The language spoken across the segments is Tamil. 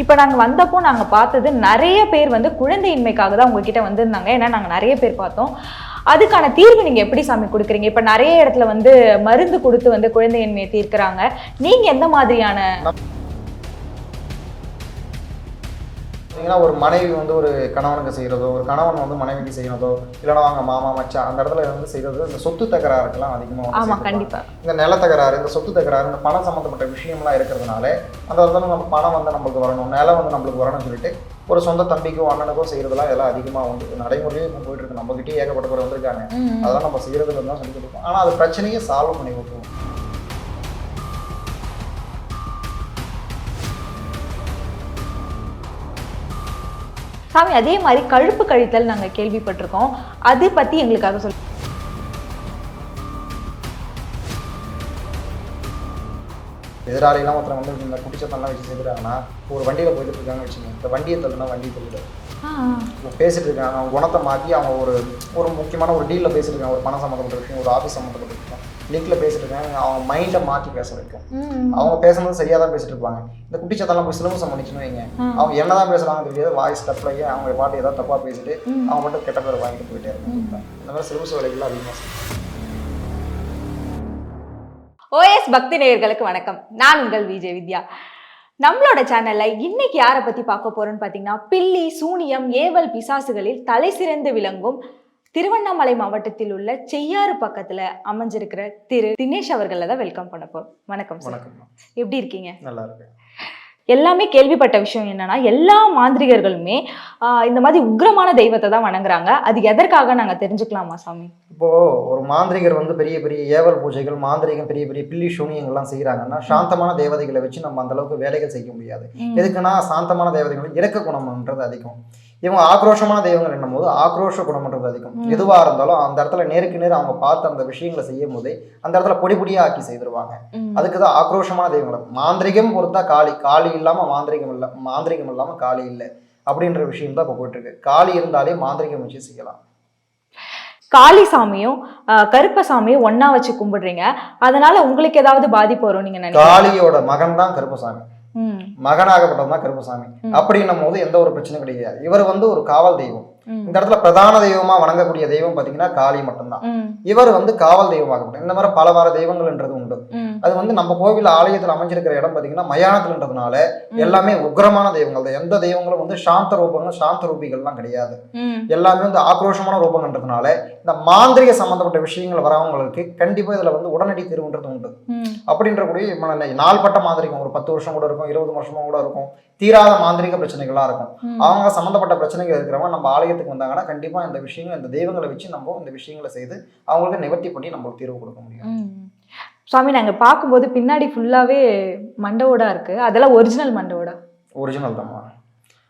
இப்போ நாங்கள் வந்தப்போ நாங்கள் பார்த்தது நிறைய பேர் வந்து குழந்தையின்மைக்காக தான் உங்ககிட்ட வந்திருந்தாங்க. ஏன்னா நாங்கள் நிறைய பேர் பார்த்தோம். அதுக்கான தீர்வு நீங்கள் எப்படி சாமி கொடுக்குறீங்க? இப்போ நிறைய இடத்துல வந்து மருந்து கொடுத்து வந்து குழந்தையின்மையை தீர்க்குறாங்க. நீங்கள் எந்த மாதிரியான பார்த்தீங்கன்னா ஒரு மனைவி வந்து ஒரு கணவனுக்கு செய்கிறதோ ஒரு கணவன் வந்து மனைவிக்கு செய்யறதோ இல்லைன்னா அவங்க மாமா மச்சான் அந்த இடத்துல வந்து செய்கிறது இந்த சொத்து தகராறுக்கெல்லாம் அதிகமாக ஆமாம் கண்டிப்பாக இந்த நில தகராறு இந்த சொத்து தகராறு இந்த பணம் சம்மந்தப்பட்ட விஷயம்லாம் இருக்கிறதுனால அந்த இடத்துல நம்ம பணம் வந்து நம்மளுக்கு வரணும் நிலம் வந்து நம்மளுக்கு வரணும்னு சொல்லிட்டு ஒரு சொந்த தம்பிக்கோ அண்ணனுக்கோ செய்கிறதுலாம் இதெல்லாம் அதிகமாக வந்து நடைமுறையே இப்போ போயிட்டு இருக்கு நம்மகிட்டயே ஏகப்பட்ட பேர் வந்திருக்காங்க. அதெல்லாம் நம்ம செய்கிறதுல தான் சொல்லி கொடுப்போம். ஆனால் அது பிரச்சனையே சால்வ் பண்ணி விட்டுருவோம் சாமி அதே மாதிரி கழுப்பு கழித்தல் நாங்கள் கேள்விப்பட்டிருக்கோம். அது பற்றி எங்களுக்காக சொல் எதிராளிலாம் ஒருத்தர் வந்து இந்த குட்டிச்சத்தம்லாம் வச்சு செய்கிறாங்கன்னா ஒரு வண்டியில் போயிட்டு இருக்காங்க வச்சுக்கோங்க. இந்த வண்டியை தள்ளுனா வண்டி தள்ளிடு. ஆ. ஆ. இப்போ பேசிட்டு இருக்காங்க அவங்க குணத்தை மாற்றி அவங்க ஒரு ஒரு முக்கியமான ஒரு டீலில் பேசிட்டு இருக்காங்க ஒரு பணம் சம்மந்தப்பட்ட விஷயம் ஒரு ஆஃபீஸ் சம்மந்தப்பட்ட விஷயம் லிங்கில் பேசிட்டு இருக்காங்க அவங்க மைண்டை மாற்றி பேச வைக்கும். ம். அவங்க பேசுனது சரியாக தான் பேசிட்டு இருப்பாங்க இந்த குட்டிச்சத்தெல்லாம் போய் சிலம்பசம் பண்ணிச்சுன்னு வைங்க. அவங்க என்னதான் பேசுறாங்க தெரியாது. வாய்ஸ் தப்பிலையே அவங்க பாட்டு ஏதாவது தப்பாக பேசிட்டு அவங்க மட்டும் கெட்ட பேர் வாங்கிட்டு போயிட்டே இருக்காங்க இந்த மாதிரி சிலபஸ் வேலைகள் அதிகமாக ஓஎஸ் பக்தி நேயர்களுக்கு வணக்கம். நான் உங்கள் விஜய் வித்யா. நம்மளோட சேனல்ல இன்னைக்கு யாரை பத்தி பார்க்க போறோம்னு பாத்தீங்கன்னா பில்லி சூனியம் ஏவல் பிசாசுகளில் தலை சிறந்து விளங்கும் திருவண்ணாமலை மாவட்டத்தில் உள்ள செய்யாறு பக்கத்துல அமைஞ்சிருக்கிற திரு தினேஷ் அவர்களை தான் வெல்கம் பண்ண போறோம். வணக்கம் சார். வணக்கம். எப்படி இருக்கீங்க? நல்லா இருக்கு எல்லாமே கேள்விப்பட்ட விஷயம் என்னன்னா எல்லா மாந்திரிகர்களுமே ஆஹ், இந்த மாதிரி உக்ரமான தெய்வத்தை தான் வணங்குறாங்க. அது எதற்காக நாங்க தெரிஞ்சுக்கலாமா சாமி? இப்போ ஒரு மாந்திரிகர் வந்து பெரிய பெரிய ஏவல் பூஜைகள் மாந்திரிகம் பெரிய பெரிய பில்லி சூனியங்கள்லாம் செய்கிறாங்கன்னா சாந்தமான தேவதைகளை வச்சு நம்ம அந்த அளவுக்கு வேலைகள் செய்ய முடியாது. எதுக்குன்னா சாந்தமான தேவதைகள் இறக்க குணம்ன்றது அதிகம். இவங்க ஆக்ரோஷமான தெய்வங்கள் என்னும் போது ஆக்ரோஷ குணம்ன்றது அதிகம். எதுவாக இருந்தாலும் அந்த இடத்துல நேருக்கு நேர் அவங்க பார்த்து அந்த விஷயங்களை செய்யும் போதே அந்த இடத்துல பொடி பொடியா ஆக்கி செய்திருவாங்க. அதுக்கு தான் ஆக்ரோஷமான தெய்வங்கள். மாந்திரிகம் பொறுத்தா காளி காளி இல்லாம மாந்திரிகம் இல்லை மாந்திரிகம் இல்லாம காளி இல்லை அப்படின்ற விஷயம் தான் இப்போ போயிட்டு இருக்கு காளி இருந்தாலே மாந்திரிகம் வச்சு செய்யலாம். காளி சாமியும் ஆஹ், கருப்ப சாமியும் ஒண்ணா வச்சு கும்பிடுறீங்க. அதனால உங்களுக்கு ஏதாவது பாதிப்பு வரும் நீங்க நினைக்கிறீங்க? காளியோட மகன் தான் கருப்பசாமி. மகனாகப்பட்டது தான் கருப்பசாமி. அப்படின்னும் போது எந்த ஒரு பிரச்சனையும் கிடையாது. இவர் வந்து ஒரு காவல் தெய்வம். இந்த இடத்துல பிரதான தெய்வமா வணங்கக்கூடிய தெய்வம் பாத்தீங்கன்னா காளி மட்டும்தான். இவர் வந்து காவல் தெய்வமாகப்பட்ட இந்த மாதிரி பல வார தெய்வங்கள்ன்றது உண்டு. அது வந்து நம்ம கோவில் ஆலயத்தில் அமைஞ்சிருக்கிற இடம் பாத்தீங்கன்னா மயானத்துலன்றதுனால. எல்லாமே உக்ரமான தெய்வங்கள் தான். எந்த தெய்வங்களும் வந்து சாந்த ரூபங்கள் சாந்த ரூபிகள்லாம் கிடையாது. எல்லாமே வந்து ஆக்ரோஷமான ரூபங்கன்றதுனால இந்த மாந்திரிக சம்பந்தப்பட்ட விஷயங்கள் வரவங்களுக்கு கண்டிப்பா இதுல வந்து உடனடி தீர்வுன்றது உண்டு. அப்படின்ற கூடிய நாள்பட்ட மாந்திரிகம் ஒரு பத்து வருஷம் கூட இருக்கும் இருபது வருஷமா கூட இருக்கும். தீராத மாந்திரிக பிரச்சனைகளா இருக்கும். அவங்க சம்பந்தப்பட்ட பிரச்சனைகள் இருக்கிறவங்க நம்ம ஆலயத்துக்கு வந்தாங்கன்னா கண்டிப்பா இந்த விஷயங்கள் இந்த தெய்வங்களை வச்சு நம்ம இந்த விஷயங்களை செய்து அவங்களுக்கு நிவர்த்தி பண்ணி நம்மளுக்கு தீர்வு கொடுக்க முடியும். ம். சாமி நாங்க பார்க்கும்போது பின்னாடி ஃபுல்லாவே மண்டவோடா இருக்கு. அதெல்லாம் ஒரிஜினல் மண்டவோடா? ஒரிஜினல் தான்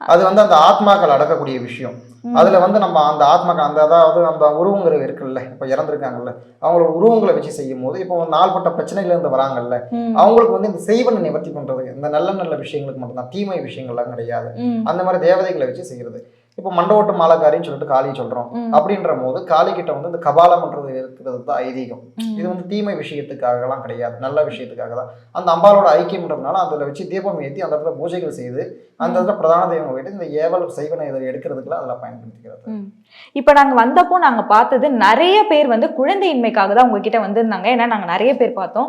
அது வந்து அந்த ஆத்மாக்கள் அடக்கக்கூடிய விஷயம். அதுல வந்து நம்ம அந்த ஆத்மாக்கள் அந்த அதாவது அந்த உருவங்கள் இருக்குல்ல இப்ப இறந்துருக்காங்கல்ல அவங்களோட உருவங்களை வச்சு செய்யும் போது இப்போ நாள்பட்ட பிரச்சனைகள் இருந்து வராங்கல்ல அவங்களுக்கு வந்து இந்த செய்வனை நிவர்த்தி பண்றது இந்த நல்ல நல்ல விஷயங்களுக்கு மட்டும்தான் தீமை விஷயங்கள்லாம் கிடையாது. அந்த மாதிரி தேவதைகளை வச்சு செய்யறது. இப்போ மண்டோட்டு மாலக்காரின்னு சொல்லிட்டு காளி சொல்றோம். அப்படின்ற போது காளி கிட்ட வந்து இந்த கபாலம்ன்றது இருக்கிறது தான் ஐதீகம். இது வந்து தீமை விஷயத்துக்காகலாம் கிடையாது. நல்ல விஷயத்துக்காக தான். அந்த அம்பாலோட ஐக்கியம்ன்றதுனால அதில் வச்சு தீபம் ஏற்றி அந்த இடத்துல பூஜைகள் செய்து அந்த இடத்துல பிரதான தெய்வம் வைத்து இந்த ஏவல் செய்வனை இதை எடுக்கிறதுக்குலாம் அதில் பயன்படுத்திக்கிறது. இப்ப நாங்க வந்தப்போ நாங்க பார்த்தது நிறைய பேர் வந்து குழந்தையின்மைக்காக தான் உங்ககிட்ட வந்திருந்தாங்க. ஏன்னா நாங்க நிறைய பேர் பார்த்தோம்.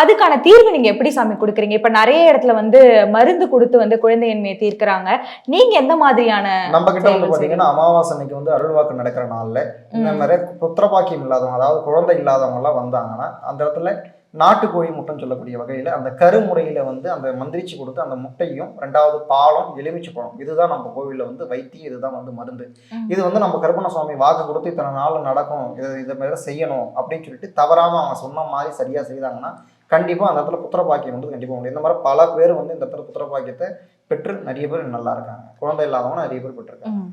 அதுக்கான தீர்வு நீங்க எப்படி சாமி கொடுக்குறீங்க? இப்ப நிறைய இடத்துல வந்து மருந்து கொடுத்து வந்து குழந்தையின்மையை தீர்க்கறாங்க. நீங்க எந்த மாதிரியான நம்ம கிட்ட வந்து செயல்கள் பார்த்தீங்கன்னா அமாவாசை அன்னைக்கு வந்து அருள்வாக்கு நடக்கிற நாளில் இந்த மாதிரி புத்திரபாக்கியம் இல்லாதவங்க அதாவது குழந்தை இல்லாதவங்க எல்லாம் வந்தாங்கன்னா அந்த இடத்துல நாட்டுக்கோழி முட்டைன்னு சொல்லக்கூடிய வகையில் அந்த கருமுறையில் வந்து அந்த மந்திரிச்சு கொடுத்து அந்த முட்டையும் ரெண்டாவது பாலும் எலுமிச்சை பழம் இதுதான் நம்ம கோவிலில் வந்து வைத்தியம் இதுதான் வந்து மருந்து. இது வந்து நம்ம கருப்பண சுவாமி வாக்கு கொடுத்து இத்தனை நாள் நடக்கும் இதை இதை மாதிரி செய்யணும் அப்படின்னு சொல்லிட்டு தவறாமல் அவங்க சொன்ன மாதிரி சரியாக செய்தாங்கன்னா கண்டிப்பாக அந்த இடத்துல புத்திரபாக்கியம் வந்து கண்டிப்பாக உண்டு. இந்த மாதிரி பல பேர் வந்து இந்த இடத்துல புத்திரபாக்கியத்தை பெற்று நிறைய பேர் நல்லா இருக்காங்க. குழந்தை இல்லாதவங்க நிறைய பேர் பெற்றிருக்காங்க.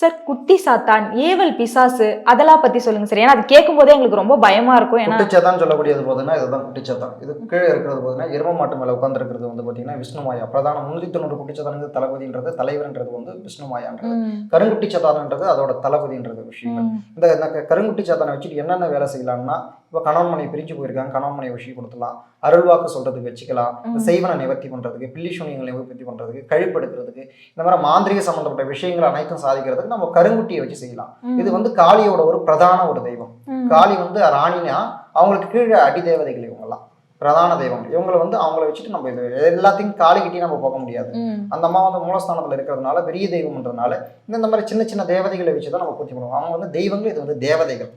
சார் குட்டி சாத்தான் ஏவல் பிசாசு அதெல்லாம் பத்தி சொல்லுங்க சார். ஏன்னா அது கேட்கும் போதே எங்களுக்கு ரொம்ப பயமா இருக்கும். ஏன்னா குட்டிச்சத்தான் சொல்லக்கூடியது பார்த்தீங்கன்னா இதுதான் குட்டிச்சத்தான் இது கீழே இருக்கிறது பார்த்தீங்கன்னா எரும மாட்டு மேலே உட்காந்துருக்கிறது வந்து பார்த்தீங்கன்னா விஷ்ணுமாயா பிரதான முன்னூத்தி தொண்ணூறு குட்டிச்சத்தானுக்கு தளபதின்றது தலைவர்ன்றது வந்து விஷ்ணுமாயான்றது கருங்குட்டி சத்தானன்றது அதோட தளபதின்றது விஷயங்கள். இந்த கருங்குட்டி சாத்தானை வச்சுட்டு என்னென்ன வேலை செய்யலாம்னா இப்போ கணவன் பிரிஞ்சு போயிருக்காங்க கணவன் மனைவி விஷயம் கொடுத்துலாம் அருள்வாக்கு சொல்றதுக்கு வச்சுக்கலாம். செய்வனை நிவர்த்தி பண்றதுக்கு பில்லி சூனியங்களை நிவர்த்தி பண்றதுக்கு கழிப்படுத்துறதுக்கு இந்த மாதிரி மாந்திரிக சம்பந்தப்பட்ட விஷயங்கள் அனைத்தும் சாதிக்கிறதுக்கு நம்ம கருங்குட்டியை வச்சு செய்யலாம். இது வந்து காளியோட ஒரு பிரதான ஒரு தெய்வம். காளி வந்து ராணினா அவங்களுக்கு கீழே அடி தேவதைகள் இவங்கெல்லாம். பிரதான தெய்வம். இவங்களை வந்து அவங்கள வச்சுட்டு நம்ம இது எல்லாத்தையும் காளிக்கிட்டையும் நம்ம போக முடியாது. அந்த அம்மா வந்து மூலஸ்தானத்துல இருக்கிறதுனால பெரிய தெய்வம்ன்றதுனால இந்த மாதிரி சின்ன சின்ன தேவதைகளை வச்சு தான் நம்ம பூர்த்தி பண்ணுவோம். அவங்க வந்து தெய்வங்கள் இது வந்து தேவதைகள்.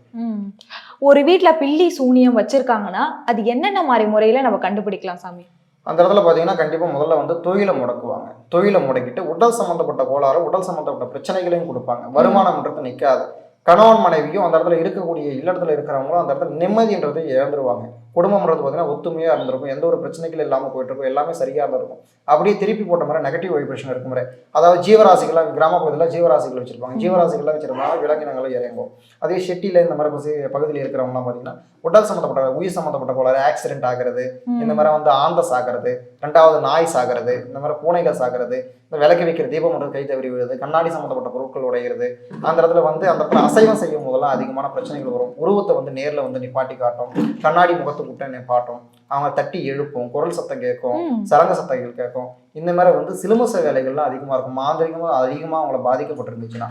ஒரு வீட்ல பில்லி சூனியம் வச்சிருக்காங்கன்னா அது என்னென்ன மாதிரி முறையில நம்ம கண்டுபிடிக்கலாம் சாமி? அந்த இடத்துல பார்த்தீங்கன்னா கண்டிப்பாக முதல்ல வந்து தொழிலை முடக்குவாங்க. தொழிலை முடக்கிட்டு உடல் சம்மந்தப்பட்ட கோளாறு உடல் சம்மந்தப்பட்ட பிரச்சனைகளையும் கொடுப்பாங்க. வருமானம்ன்றது நிற்காது கணவன் மனைவியும் அந்த இடத்துல இருக்கக்கூடிய இல்லறத்துல இருக்கிறவங்களும் அந்த இடத்துல நிம்மதின்றதை இழந்துருவாங்க. குடும்பம்ன்றது பார்த்தீங்கன்னா ஒத்துமையாக இருந்திருக்கும். எந்த ஒரு பிரச்சனைகள் இல்லாமல் போயிட்டு இருக்கும் எல்லாமே சரியாக இருந்திருக்கும். அப்படியே திருப்பி போட்ட மாதிரி நெகட்டிவ் வைப்ரேஷன் இருக்கும் முறை அதாவது ஜீவராசிகளாக கிராம பகுதியில் ஜீவராசிகள் வச்சிருப்பாங்க. ஜீவராசிகள்லாம் வச்சிருப்பாங்க. விலங்கினங்களும் இறங்கும். அதே ஷெட்டியில் இந்த மாதிரி பசி- பகுதியில் இருக்கிறவங்கலாம் பார்த்தீங்கன்னா உடல் சம்மந்தப்பட்ட உயிர் சம்மந்தப்பட்ட கோளாறு ஆக்சிடென்ட் ஆகிறது இந்த மாதிரி வந்து ஆந்த சாகிறது ரெண்டாவது நாய் சாகிறது இந்த மாதிரி பூனைகள் சாகிறது இந்த விளக்கு வைக்கிற தீபம் ஒன்று கை தவறி விழுது கண்ணாடி சம்மந்தப்பட்ட பொருட்கள் உடைகிறது அந்த இடத்துல வந்து அந்த இடத்துல அசைவம் செய்யும் போதெல்லாம் அதிகமான பிரச்சனைகள் வரும். உருவத்தை வந்து நேர்ல வந்து நிப்பாட்டி காட்டும். கண்ணாடி முகத்தை விட்டு நிப்பாட்டும் அவங்க தட்டி எழுப்பும் குரல் சத்தம் கேட்கும் ம். சலங்க சத்தங்கள் கேட்கும். இந்த மாதிரி வந்து சிலுமச வேலைகள்லாம் அதிகமா இருக்கும். மாந்திரிகமாக அதிகமா அவங்கள பாதிக்கப்பட்டிருந்துச்சுன்னா.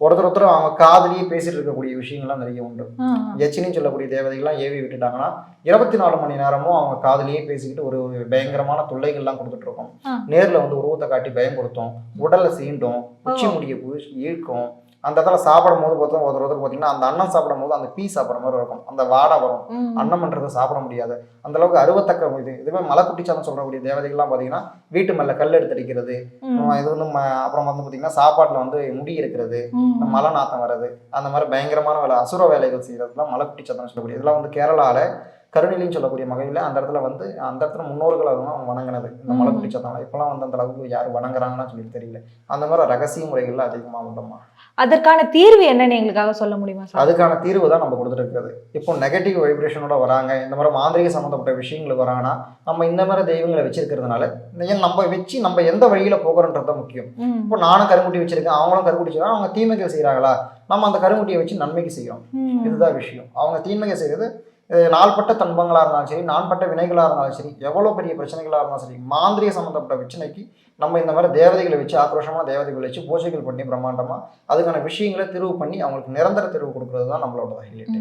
ஒருத்தர் ஒருத்தர் அவங்க காதலியே பேசிட்டு இருக்கக்கூடிய விஷயங்கள்லாம் நிறைய உண்டு. எச்சினின்னு சொல்லக்கூடிய தேவதைகள்லாம் ஏவி விட்டுட்டாங்கன்னா இருபத்தி நாலு மணி நேரமும் அவங்க காதலியே பேசிக்கிட்டு ஒரு பயங்கரமான தொல்லைகள்லாம் கொடுத்துட்டு இருக்கோம். நேர்ல வந்து உருவத்தை காட்டி பயம் கொடுத்தோம். உடல்ல சீண்டும் உச்சி முடிய இழுக்கும் அந்த இடத்துல சாப்பிடும் போது பார்த்தா ஒருத்தர் ஒருத்தர் பார்த்தீங்கன்னா அந்த அன்னம் சாப்பிடும் போது அந்த பீ சாப்பிட்ற மாதிரி இருக்கும். அந்த வாடை வரும். ம். அன்னம்ன்றதை சாப்பிட முடியாது. அந்த அளவுக்கு அருவத்தக்க இது. இதுவே மலைக்குட்டிச்சாதம் சொல்லக்கூடிய தேவதைகள்லாம் பார்த்தீங்கன்னா வீட்டு மேல கல் எடுத்து அடிக்கிறது. இது வந்து அப்புறம் வந்து பார்த்தீங்கன்னா சாப்பாட்டில் வந்து முடி இருக்கிறது. மலை நாத்தம் வர்றது. அந்த மாதிரி பயங்கரமான வேலை அசுர வேலைகள் செய்யறதுலாம் மலைக்குட்டி சத்தம் சொல்லக்கூடிய. இதெல்லாம் வந்து கேரளால கருணிலின்னு சொல்லக்கூடிய வகையில் அந்த இடத்துல வந்து அந்த இடத்துல முன்னோர்கள் அதெல்லாம் அவங்க வணங்கினது. இந்த ம். மலைக்குட்டி சத்தம் இப்போலாம் வந்து அந்த அளவுக்கு யார் வணங்குறாங்கன்னு சொல்லி தெரியல. அந்த மாதிரி ரகசிய முறைகள்ல அதிகமாக உண்டம்மா அதற்கான தீர்வு என்னன்னு எங்களுக்காக சொல்ல முடியுமா சார்? அதுக்கான தீர்வு தான் நம்ம கொடுத்துட்டு இருக்கிறது இப்போ நெகட்டிவ் வைப்ரேஷனோட வராங்க இந்த மாதிரி மாந்திரிக சம்மந்தப்பட்ட விஷயங்கள் வராங்கன்னா நம்ம இந்த மாதிரி தெய்வங்களை வச்சிருக்கிறதுனால ஏன் நம்ம வச்சு நம்ம எந்த வழியில போகிறோன்றது தான் முக்கியம். இப்போ நானும் கருங்குட்டி வச்சிருக்கேன் அவங்களும் கருங்குட்டி வச்சிருக்காங்க அவங்க தீமைகள் செய்கிறாங்களா நம்ம அந்த கருங்குட்டியை வச்சு நன்மைக்கு செய்கிறோம் ம். இதுதான் விஷயம். அவங்க தீமைகள் செய்கிறது அஹ், நாள்பட்ட துன்பங்களாக இருந்தாலும் சரி நாள்பட்ட வினைகளாக இருந்தாலும் சரி எவ்வளோ பெரிய பிரச்சனைகளாக இருந்தாலும் சரி மாந்திரிய சம்மந்தப்பட்ட பிரச்சனைக்கு நம்ம இந்த மாதிரி தேவதைகளை வச்சு ஆக்ரோஷமான தேவதைகளை வச்சு பூஜைகள் பண்ணி பிரம்மாண்டமாக அதுக்கான விஷயங்களை திருவு பண்ணி அவங்களுக்கு நிரந்தர திருவு கொடுக்கறது தான் நம்மளோட ஹைலைட்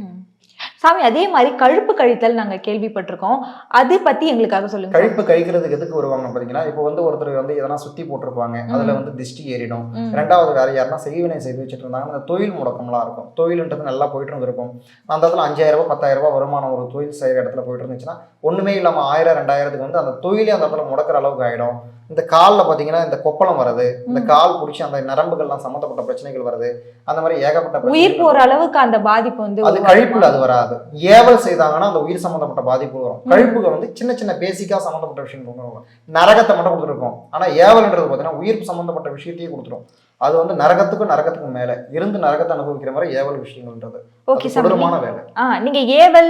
சாமி அதே மாதிரி கழுப்பு கழித்தல் நாங்க கேள்விப்பட்டிருக்கோம். அது பத்தி எங்களுக்காக சொல்லுங்க. கழிப்பு கழிக்கிறதுக்கு எதுக்கு வருவாங்க பார்த்தீங்கன்னா இப்போ வந்து ஒருத்தர் வந்து எதனா சுத்தி போட்டிருப்பாங்க அதில் வந்து திஷ்டி ஏறிடும். ரெண்டாவது வேற யாருன்னா செய்வினை செய்து வச்சுட்டு இருந்தாங்கன்னா அந்த தொழில் முடக்கம்லாம் இருக்கும். தொழில்ன்றது நல்லா போயிட்டு இருந்திருக்கும். அந்த இடத்துல அஞ்சாயிரம் ரூபாய் பத்தாயிரம் ரூபாய் வருமானம் ஒரு தொழில் செய்கிற இடத்துல போயிட்டு இருந்துச்சுன்னா ஒண்ணுமே இல்லாமல் ஆயிரம் ரெண்டாயிரத்துக்கு வந்து அந்த தொழிலே அந்த இடத்துல முடக்கிற அளவுக்கு ஆயிடும். இந்த காலில் பார்த்தீங்கன்னா இந்த கொப்பளம் வருது. இந்த. கால் பிடிச்சி அந்த நரம்புகள்லாம் சம்மந்தப்பட்ட பிரச்சனைகள் வருது. அந்த மாதிரி ஏகப்பட்ட உயிர் போற அளவுக்கு அந்த பாதிப்பு வந்து அது? கழிப்புல அது வராது. ஏவல் செய்தாங்கன்னா அந்த உயிர் சம்பந்தப்பட்ட பாதிப்பு வரும். ம். கழிப்புக்கு வந்து சின்ன சின்ன பேசிக்கா சம்பந்தப்பட்ட விஷயம் கொடுக்கும் நரகத்தை மட்டும் கொடுத்துருக்கோம். ஆனா ஏவல்ன்றது பார்த்தீங்கன்னா உயிர் சம்பந்தப்பட்ட விஷயத்தையும் கொடுத்துரும். அது வந்து நரகத்துக்கும் நரகத்துக்கும் மேல. இருந்து நரகத்தை அனுபவிக்கிற மாதிரி ஏவல் விஷயங்கள்ன்றது. ஓகே கொடூரமான வேலை. ஆ நீங்க ஏவல்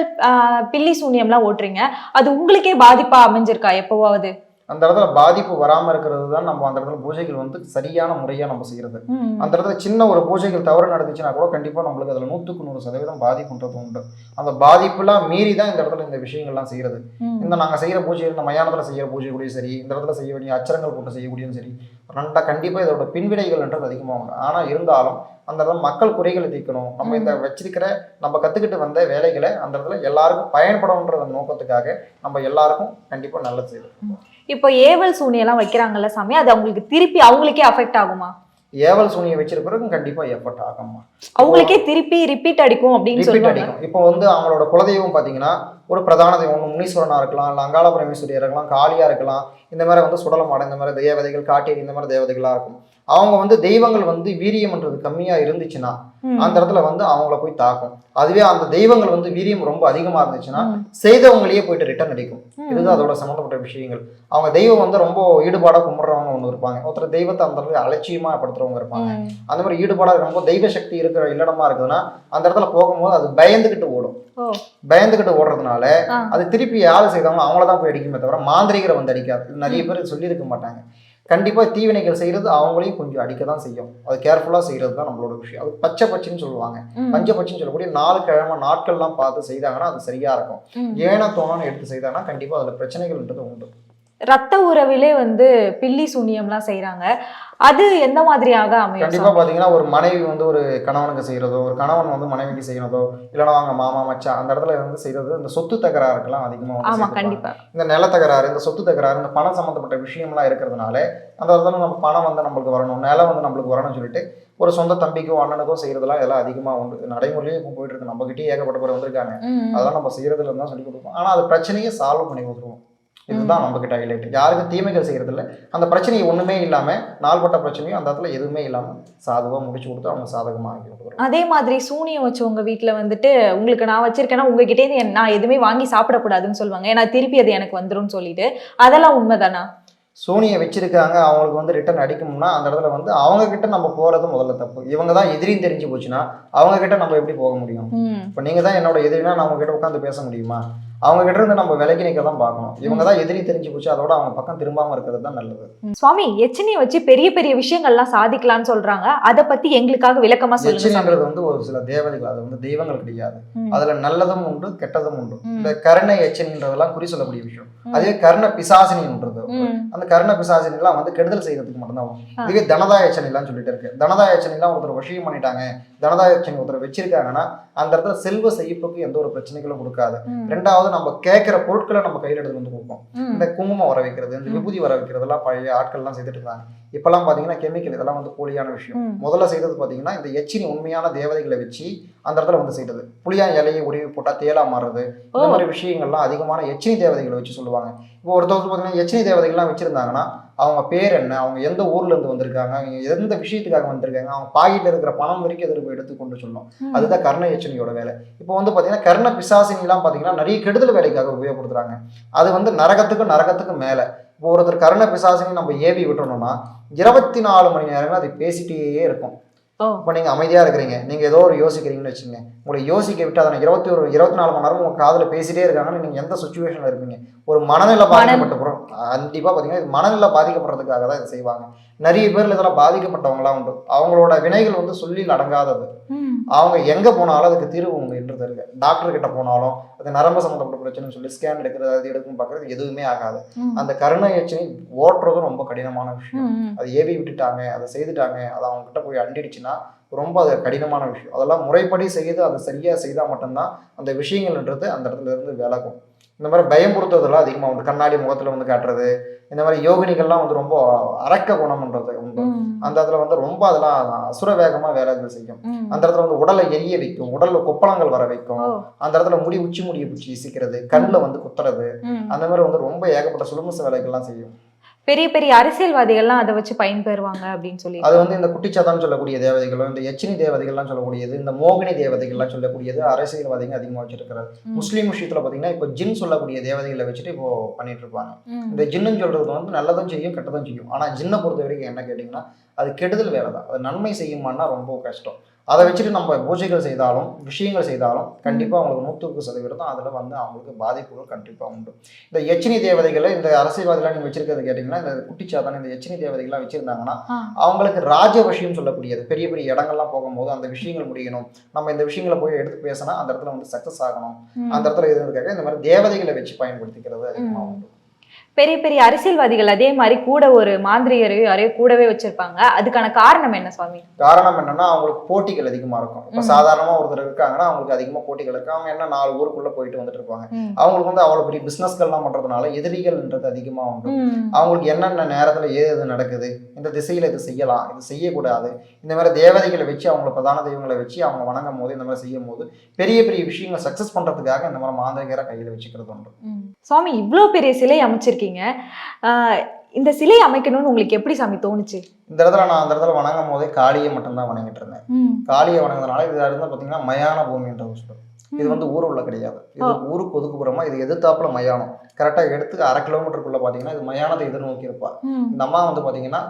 பில்லி சூனியம்லாம் ஓட்டுறீங்க. அது உங்களுக்கே பாதிப்பா அமைஞ்சிருக்கா எப்பவாவது? அந்த இடத்துல பாதிப்பு வராம இருக்கிறது தான் நம்ம அந்த இடத்துல பூஜைகள் வந்து சரியான முறையா நம்ம செய்யறது. ம். அந்த இடத்துல சின்ன ஒரு பூஜைகள் தவறு நடந்துச்சுன்னா கூட கண்டிப்பா நம்மளுக்கு அதுல நூத்துக்கு நூறு சதவீதம் பாதிப்புன்றது உண்டு அந்த பாதிப்புலாம் மீறி தான் இந்த இடத்துல இந்த விஷயங்கள்லாம் செய்யறது. ம். இந்த நாங்கள் செய்கிற பூஜை இந்த மயானத்தில் செய்கிற பூஜை கூடயும் சரி இந்த இடத்துல செய்ய வேண்டிய அச்சரங்கள் போட்டு செய்யக்கூடியதும் சரி ரெண்டா கண்டிப்பாக இதோட பின்வினைகள்ன்றது அதிகமாக உண்டு. ஆனால் இருந்தாலும் அந்த இடத்துல மக்கள் குறைகளை தீர்க்கணும். நம்ம இந்த வச்சிருக்கிற நம்ம கற்றுக்கிட்டு வந்த வேலைகளை அந்த இடத்துல எல்லாருக்கும் பயன்படணுன்ற நோக்கத்துக்காக நம்ம எல்லாருக்கும் கண்டிப்பாக நல்லது செய்யணும் இப்போ ஏவல் சூனியெல்லாம் வைக்கிறாங்கல்ல சாமி அது அவங்களுக்கு திருப்பி அவங்களுக்கே அஃபெக்ட் ஆகுமா? ஏவல் சூனியை வச்சிருக்கிறதுக்கும் கண்டிப்பாக எஃபர்ட் ஆகும்மா. அவங்களுக்கே திருப்பி ரிப்பீட் அடிக்கும் அப்படின்னு ரிப்பீட் சொல்லுவாங்க. அடிக்கும். இப்போ வந்து அவங்களோட குலதெய்வம் பார்த்தீங்கன்னா ஒரு பிரதான தெய்வம் முனீஸ்வரனா இருக்கலாம் இல்லை அங்காள பரமேஸ்வரியா இருக்கலாம் காளியா இருக்கலாம் இந்த மாதிரி வந்து சுடலமாட இந்த மாதிரி தேவதைகள் காட்டேரி இந்த மாதிரி தேவதைகளா இருக்கும். அவங்க வந்து தெய்வங்கள் வந்து வீரியம்ன்றது கம்மியா இருந்துச்சுன்னா. அந்த இடத்துல வந்து அவங்கள போய் தாக்கும் அதுவே அந்த தெய்வங்கள் வந்து வீரியம் ரொம்ப அதிகமா இருந்துச்சுன்னா. செய்தவங்களையே போயிட்டு ரிட்டர்ன் அடிக்கும். இதுதான் அதோட சம்மந்தப்பட்ட விஷயங்கள் அவங்க தெய்வம் வந்து ரொம்ப ஈடுபாடா கும்பிடுறவங்க ஒன்று இருப்பாங்க ஒருத்தர் தெய்வத்தை அந்த அளவுக்கு அலட்சியமா படுத்துறவங்க இருப்பாங்க. அந்த மாதிரி ஈடுபாடாக இருக்கும்போது தெய்வ சக்தி இருக்கிற இல்லடமா இருக்குதுன்னா அந்த இடத்துல போகும்போது அது பயந்துகிட்டு ஓடும். பயந்துகிட்டு ஓடுறதுனால. அது திருப்பி யாரு செய்தாங்களோ அவங்கள தான் போய் அடிக்குமே தவிர மாந்திரிகரை வந்து அடிக்காது நிறைய பேர் சொல்லியிருக்க மாட்டாங்க கண்டிப்பாக தீவினைகள் செய்கிறது அவங்களையும் கொஞ்சம் அடிக்க தான் செய்யும். அது கேர்ஃபுல்லாக செய்கிறது தான் நம்மளோட விஷயம். அது பச்சை பச்சைன்னு சொல்லுவாங்க. ம். பஞ்சபட்சம்னு சொல்லக்கூடிய நாலு கிழமை நாட்கள்லாம் பார்த்து செய்தாங்கன்னா அது சரியா இருக்கும். ஏன தோணுன்னு எடுத்து செய்தாங்கன்னா கண்டிப்பாக அதில் பிரச்சனைகள்ன்றது உண்டு. ரத்த உறவிலே வந்து பில்லி சூனியம்லாம் செய்றாங்க. அது எந்த மாதிரியாக அமையும் கண்டிப்பா பாத்தீங்கன்னா ஒரு மனைவி வந்து ஒரு கணவனுக்கு செய்யறதோ ஒரு கணவன் வந்து மனைவிக்கு செய்யறதோ இல்லைன்னா அவங்க மாமா மச்சான் அந்த இடத்துல வந்து செய்யறது இந்த சொத்து தகராறுக்கெல்லாம் அதிகமா வந்து ஆமா சேர்த்துப்பாங்க. கண்டிப்பா. இந்த நில தகராறு இந்த சொத்து தகராறு இந்த பணம் சம்மந்தப்பட்ட விஷயம்லாம் இருக்கிறதுனால அந்த இடத்துல நம்ம பணம் வந்து நம்மளுக்கு வரணும் நிலம் வந்து நம்மளுக்கு வரணும்னு சொல்லிட்டு ஒரு சொந்த தம்பிக்கோ அண்ணனுக்கோ செய்யறதெல்லாம் இதெல்லாம் அதிகமாக உண்டு. இது நடைமுறையிலே இப்போ போயிட்டு இருக்கு. நம்ம கிட்டே ஏகப்பட்ட பேர் வந்திருக்காங்க. அதெல்லாம் நம்ம செய்யறதுல தான் சொல்லி கொடுப்போம். ஆனா அது பிரச்சனையை சால்வ் பண்ணி கொடுத்துருவோம். இதுதான் நம்ம கிட்ட ஹைலைட் யாருக்கும் தீமைகள் செய்யறது இல்ல அந்த பிரச்சனையை ஒண்ணுமே இல்லாம நாள்பட்ட பிரச்சனையும் அந்த இடத்துல எதுவுமே இல்லாம சாதுவா முடிச்சு கொடுத்து அவங்க சாதகமா ஆக்கி அதே மாதிரி சூனியம் வச்சவங்க வீட்ல வந்துட்டு உங்களுக்கு நான் வச்சிருக்கேன்னா உங்ககிட்டே நான் எதுவுமே வாங்கி சாப்பிடக்கூடாதுன்னு சொல்லுவாங்க. ஏன்னா திருப்பி அது எனக்கு வந்துரும்னு சொல்லிட்டு. அதெல்லாம் உண்மைதானா? சோனியை வச்சிருக்காங்க அவங்களுக்கு வந்து ரிட்டர்ன் அடிக்கணும்னா அந்த இடத்துல வந்து அவங்க கிட்ட நம்ம போறது முதல்ல தப்பு. இவங்க தான் எதிரின்னு தெரிஞ்சு போச்சுன்னா அவங்க கிட்ட நம்ம எப்படி போக முடியும். இப்போ நீங்க தான் என்னோட எதிரினா நான் உங்ககிட்ட உட்காந்து பேச முடியுமா? அவங்க கிட்ட இருந்து நம்ம விலைக்கு நிற்க தான் பார்க்கணும் இவங்க தான் எதிரி தெரிஞ்சு போச்சு அதோட அவங்க பக்கம் திரும்பாம இருக்கிறது தான் நல்லது. சுவாமி எச்சினியை வச்சு பெரிய பெரிய விஷயங்கள்லாம் சாதிக்கலாம்னு சொல்றாங்க அதை பத்தி எங்களுக்காக விளக்கமா. எச்சின்ன்றது வந்து ஒரு சில தேவதைகள் அது வந்து தெய்வங்கள் கிடையாது. அதுல நல்லதும் உண்டு கெட்டதும் உண்டு. இந்த கருணை எச்சனின்றதெல்லாம் குறி சொல்லக்கூடிய விஷயம். அதே கர்ண பிசாசினின்றது. அந்த கர்ண பிசாசினிலாம் வந்து கெடுதல் செய்யறதுக்கு மட்டும்தான் வரும். இதுவே தனதாயச்சனிலாம் சொல்லிட்டு இருக்கு தனதாயச்சனிலாம் ஒருத்தர் விஷயம் பண்ணிட்டாங்க தனதாயச்சனி ஒருத்தர் வச்சிருக்காங்கன்னா அந்த இடத்துல செல்வ செழிப்புக்கு எந்த ஒரு பிரச்சனைகளும் கொடுக்காது. ரெண்டாவது நம்ம கேட்கிற பொருட்களை நம்ம கையில் எடுத்து வந்து கொடுப்போம். இந்த குங்குமம் வர வைக்கிறது இந்த. விபூதி வர வைக்கிறதெல்லாம் பழைய ஆட்கள்லாம் செய்துட்டு இருந்தாங்க இப்பெல்லாம் பாத்தீங்கன்னா கெமிக்கல் இதெல்லாம் வந்து போலியான விஷயம். முதல்ல செய்தது பாத்தீங்கன்னா இந்த எச்சினி உண்மையான தேவதைகளை வச்சு அந்த இடத்துல வந்து செய்தது புளியா இலையை உருவி போட்டா தேலா மாறுறது இந்த. மாதிரி விஷயங்கள்லாம் அதிகமான எச்சினி தேவதைகளை வச்சு சொல்லுவாங்க இப்போ ஒருத்தர் பாத்தீங்கன்னா எச்சினி தேவதைகள்லாம் வச்சிருந்தாங்கன்னா அவங்க பேர் என்ன? அவங்க எந்த ஊர்ல இருந்து வந்திருக்காங்க? அவங்க எந்த விஷயத்துக்காக வந்திருக்காங்க? அவங்க பாக்கெட்ல இருக்கிற பணம் வரைக்கும் எதிர்ப்பு எடுத்து கொண்டு சொல்லும் ம். அதுதான் கர்ண எச்சனியோட வேலை. இப்போ வந்து பார்த்தீங்கன்னா கர்ண பிசாசினிலாம் பார்த்தீங்கன்னா நிறைய கெடுதல் வேலைக்காக உபயோகப்படுத்துறாங்க. அது வந்து நரகத்துக்கும் நரகத்துக்கும் மேலே. இப்போ ஒருத்தர் கர்ண பிசாசினி நம்ம ஏவி விட்டோம்னா இருபத்தி நாலு மணி நேரங்கள் அது பேசிட்டே இருக்கும். இப்போ நீங்கள் அமைதியாக இருக்கிறீங்க. நீங்கள் ஏதோ ஒரு யோசிக்கிறீங்கன்னு வச்சுங்க உங்களை யோசிக்க விட்டு அதை இருபத்தி ஒரு இருபத்தி நாலு மணி நேரம் உங்கள் காதில் பேசிட்டே இருக்காங்கன்னு நீங்கள் எந்த சுச்சுவேஷனில் இருப்பீங்க? ஒரு மனநிலை பாதிக்கப்பட்ட பிறகு கண்டிப்பாக பார்த்தீங்கன்னா மனநிலை பாதிக்கப்படுறதுக்காக தான் இதை செய்வாங்க. நிறைய பேர் இதெல்லாம் பாதிக்கப்பட்டவங்களாம் உண்டு. அவங்களோட வினைகள் வந்து சொல்லில் அடங்காதது. அவங்க எங்க போனாலும் அதுக்கு தீர்வு உங்க என்று இருக்கு டாக்டர் கிட்ட போனாலும் அது நரம்பு சம்மந்தப்பட்ட பிரச்சனைன்னு சொல்லி ஸ்கேன் எடுக்கிறது அது எடுக்கும் பார்க்கறது எதுவுமே ஆகாது. அந்த கருணை எச்சனை ஓட்டுறதும் ரொம்ப கடினமான விஷயம். அது ஏவி விட்டுட்டாங்க அதை செய்துட்டாங்க அது அவங்க கிட்ட போய் அண்டிடுச்சுன்னா ரொம்ப அது கடினமான விஷயம். அதெல்லாம் முறைப்படி செய்து அதை சரியா செய்தா மட்டும்தான் அந்த விஷயங்கள்ன்றது அந்த இடத்துல இருந்து விலகும். இந்த மாதிரி பயம்படுத்துறதெல்லாம் அதிகமாக உண்டு. கண்ணாடி முகத்துல வந்து காட்டுறது இந்த மாதிரி யோகினிகள்லாம் வந்து ரொம்ப அரக்க குணம்ன்றது உண்டு. அந்த இடத்துல வந்து ரொம்ப அதெல்லாம் அசுர வேகமா வேலைகள் செய்யும். அந்த இடத்துல வந்து உடலை எரிய வைக்கும் உடல்ல கொப்பளங்கள் வர வைக்கும். அந்த இடத்துல முடி உச்சி முடியை பிடிச்சி இசிக்கிறது கண்ணில் வந்து குத்துறது. அந்த மாதிரி வந்து ரொம்ப ஏகப்பட்ட சுலுமுச வேலைகள்லாம் செய்யும் பெரிய பெரிய அரசியல்வாதிகள்லாம் அதை வச்சு பயன்பெறுவாங்க அப்படின்னு சொல்லி அது வந்து இந்த குட்டிச்சாத்தான் சொல்லக்கூடிய தேவதைகளும் இந்த எச்சினி தேவதைகள்லாம் சொல்லக்கூடியது இந்த மோகினி தேவதைகள்லாம் சொல்லக்கூடியது அரசியல்வாதிகள் அதிகமாக வச்சிருக்கிறார். முஸ்லீம் விஷயத்துல பாத்தீங்கன்னா இப்போ ஜின் சொல்லக்கூடிய தேவதைகளை வச்சுட்டு இப்போ பண்ணிட்டு இருப்பாங்க. இந்த ஜின்னுன்னு சொல்றது வந்து நல்லதும் செய்யும் கெட்டதும் செய்யும். ஆனா ஜின்னை பொறுத்த வரைக்கும் என்ன கேட்டிங்கன்னா அது கெடுதல் வேலை தான் அது நன்மை செய்யுமான்னா ரொம்ப கஷ்டம். அதை வச்சுட்டு நம்ம பூஜைகள் செய்தாலும் விஷயங்கள் செய்தாலும் கண்டிப்பா அவங்களுக்கு நூற்றுக்கு சதவீதம் அதுல வந்து அவங்களுக்கு பாதிப்புகள் கண்டிப்பா உண்டு இந்த எச்சினி தேவதைகளை இந்த அரசியல்வாதிகளாம் நீங்க வச்சிருக்கிறது கேட்டிங்கன்னா இந்த குட்டிச்சாத்தான் இந்த எச்சினி தேவதைகள்லாம் வச்சிருந்தாங்கன்னா. அவங்களுக்கு ராஜவசியம் சொல்லக்கூடியது பெரிய பெரிய இடங்கள்லாம் போகும்போது அந்த விஷயங்கள் முடியணும் நம்ம இந்த விஷயங்களை போய் எடுத்து பேசினா அந்த இடத்துல வந்து சக்சஸ் ஆகணும். அந்த இடத்துல எதுக்காக இந்த மாதிரி தேவதைகளை வச்சு பயன்படுத்திக்கிறது அதிகமாக. உண்டு பெரிய பெரிய அரசியல்வாதிகள் அதே மாதிரி கூட ஒரு மாந்திரிகரையோ யாரையோ கூடவே வச்சிருப்பாங்க அதுக்கான காரணம் என்ன சுவாமி காரணம் என்னன்னா அவங்களுக்கு போட்டிகள் அதிகமா இருக்கும் இப்போ. சாதாரணமா ஒருத்தர் இருக்காங்கன்னா அவங்களுக்கு அதிகமா போட்டிகள் இருக்கு அவங்க என்ன நாலு ஊருக்குள்ள போயிட்டு வந்துட்டு இருப்பாங்க. அவங்களுக்கு வந்து அவ்வளவு பெரிய பிசினஸ்கள்லாம் பண்றதுனால எதிரிகள்ன்றது அதிகமா உண்டு. அவங்களுக்கு என்னென்ன நேரத்துல ஏது எது நடக்குது இந்த திசையில இது செய்யலாம் இது செய்யக்கூடாது இந்த மாதிரி தேவதைகளை வச்சு அவங்கள பிரதான தெய்வங்களை வச்சு அவங்க வணங்கும் போது இந்த மாதிரி செய்யும் போது பெரிய பெரிய விஷயங்களை சக்சஸ் பண்றதுக்காக இந்த மாதிரி மாந்திரிகரை கையில வச்சுக்கிறது உண்டு. சுவாமி இவ்ளோ பெரிய சிலை அமைச்சிருக்கீங்க ஆஹ் இந்த சிலை அமைக்கணும்னு உங்களுக்கு எப்படி சாமி தோணுச்சு? இந்த இடத்துல நான் அந்த இடத்துல வணங்கும் போதே காளியை மட்டும்தான் வணங்கிட்டு இருந்தேன். காளியை வணங்குறதுனால இது இருந்தால் பார்த்தீங்கன்னா மயான பூமின்றது சொல்லுவோம் இது வந்து ஊர் உள்ள கிடையாது. இது ஊருக்கு ஒதுக்குப்புறமா இது எதிர்த்தாப்புல மயானம். கரெக்டாக எடுத்து அரை கிலோமீட்டருக்குள்ள பார்த்தீங்கன்னா இது மயானத்தை எதிர்நோக்கி இருப்பா. இந்த அம்மா வந்து பார்த்தீங்கன்னா